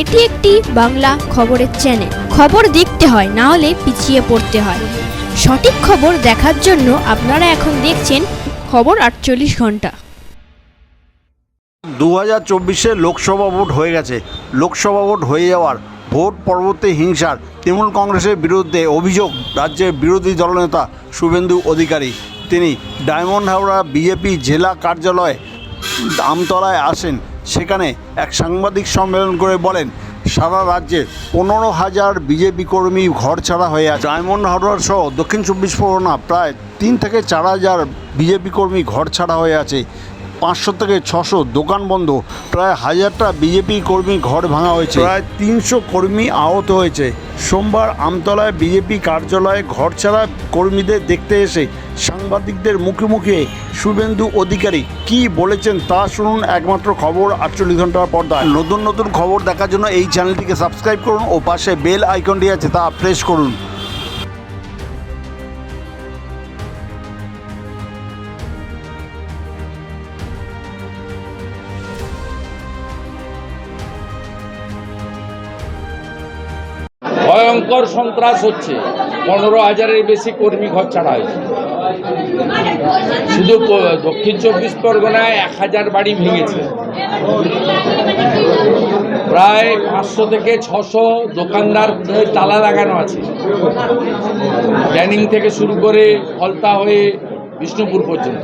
এটি একটি বাংলা খবরের চ্যানেল খবর দেখতে হয়, না হলে পিছিয়ে পড়তে হয়। সঠিক খবর দেখার জন্য আপনারা এখন দেখছেন খবর আটচল্লিশ ঘণ্টা। দু হাজার চব্বিশে লোকসভা ভোট হয়ে গেছে। লোকসভা ভোট হয়ে যাওয়ার ভোট পরবর্তী হিংসার তৃণমূল কংগ্রেসের বিরুদ্ধে অভিযোগ রাজ্যের বিরোধী দলনেতা শুভেন্দু অধিকারী। তিনি ডায়মন্ড হাওড়া বিজেপি জেলা কার্যালয়ে আমতলায় আসেন। সেখানে এক সাংবাদিক সম্মেলন করে বলেন, সারা রাজ্যে পনেরো হাজার বিজেপি কর্মী ঘর ছাড়া হয়ে আছে। ডায়মন্ড হাওড়ার সহ দক্ষিণ চব্বিশ পরগনা প্রায় তিন থেকে চার হাজার বিজেপি কর্মী ঘর ছাড়া হয়ে আছে। পাঁচশো থেকে ছশো দোকান বন্ধ। প্রায় হাজারটা বিজেপি কর্মী ঘর ভাঙা হয়েছে। প্রায় তিনশো কর্মী আহত হয়েছে। সোমবার আমতলায় বিজেপি কার্যালয়ে ঘর ছাড়া কর্মীদের দেখতে এসে সাংবাদিকদের মুখে মুখে শুভেন্দু অধিকারী কি বলেছেন তা শুনুন একমাত্র খবর আটচল্লিশ ঘণ্টার পর্দায়। নতুন নতুন খবর দেখার জন্য এই চ্যানেলটিকে সাবস্ক্রাইব করুন ও পাশে বেল আইকনটি আছে তা প্রেস করুন। ভয়ঙ্কর সন্ত্রাস হচ্ছে। পনেরো হাজারের বেশি কর্মী ঘর ছাড়া হয়েছে। শুধু দক্ষিণ চব্বিশ পরগনায় এক হাজার বাড়ি ভেঙেছে। প্রায় পাঁচশো থেকে ছশো দোকানদার তালা লাগানো আছে। ক্যানিং থেকে শুরু করে ফলতা হয়ে বিষ্ণুপুর পর্যন্ত।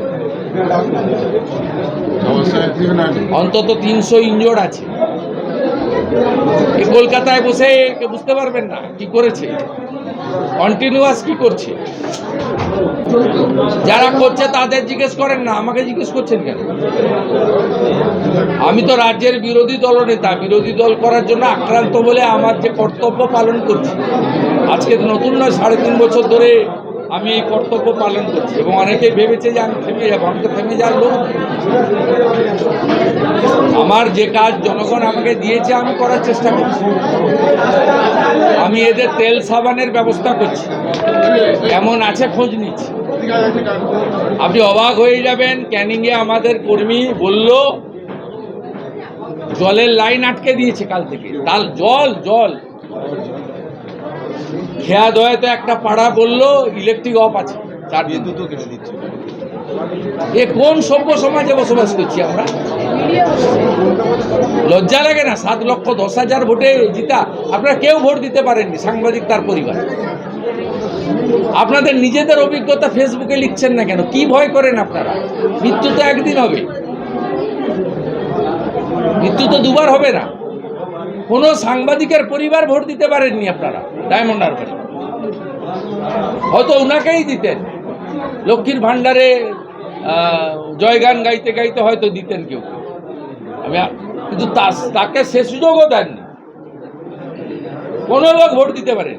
অন্তত তিনশো ইনজোর্ড আছে। কলকাতায় বসে বুঝতে পারবেন না কি করেছে। কন্টিনিউয়াস কি করছে। যারা করছে তাদের জিজ্ঞেস করেন না, আমাকে জিজ্ঞেস করছেন কেন? আমি তো রাজ্যের বিরোধী দলনেতা, বিরোধী দল করার জন্য আক্রান্ত বলে আমার যে কর্তব্য পালন করছি। আজকে নতুন নয়, সাড়ে তিন বছর ধরে আমি এই কর্তব্য পালন করছি এবং অনেকেই ভেবেছে যে আমি থেমে যাব, আমি তো থেমে যাওয়ার লোক আমার যে কাজ জনগণ আমাকে দিয়েছে, আমি করার চেষ্টা করছি। আমি এদের তেল সাবানের ব্যবস্থা করছি। এমন আছে, খোঁজ নিচ্ছি। আপনি অবাক হয়ে যাবেন, ক্যানিংয়ে আমাদের কর্মী বলল, জলের লাইন আটকে দিয়েছে কাল থেকে। তাল, জল জল। খেয়া দয়াতে একটা পাড়া বলল ইলেকট্রিক অফ আছে। চার দিন। এ কোন সভ্য সমাজে বসবাস করছি আমরা? লজ্জা লাগে না? সাত লক্ষ দশ হাজার ভোটে জিতা। আপনারা কেউ ভোট দিতে পারেননি, সাংবাদিক তার পরিবার। আপনাদের নিজেদের অভিজ্ঞতা ফেসবুকে লিখছেন না কেন? কি ভয় করেন আপনারা? মৃত্যু তো একদিন হবে। মৃত্যু তো দুবার হবে না। কোনো সাংবাদিকের পরিবার ভোট দিতে পারেননি আপনারা, ডায়মন্ড হারবারে। হয়তো ওনাকেই দিতেন। লক্ষ্মীর ভাণ্ডারে জয়গান গাইতে গাইতে হয়তো দিতেন কেউ। আমি কিন্তু তাকে সে সুযোগও দেননি। কোনো লোক ভোট দিতে পারেন।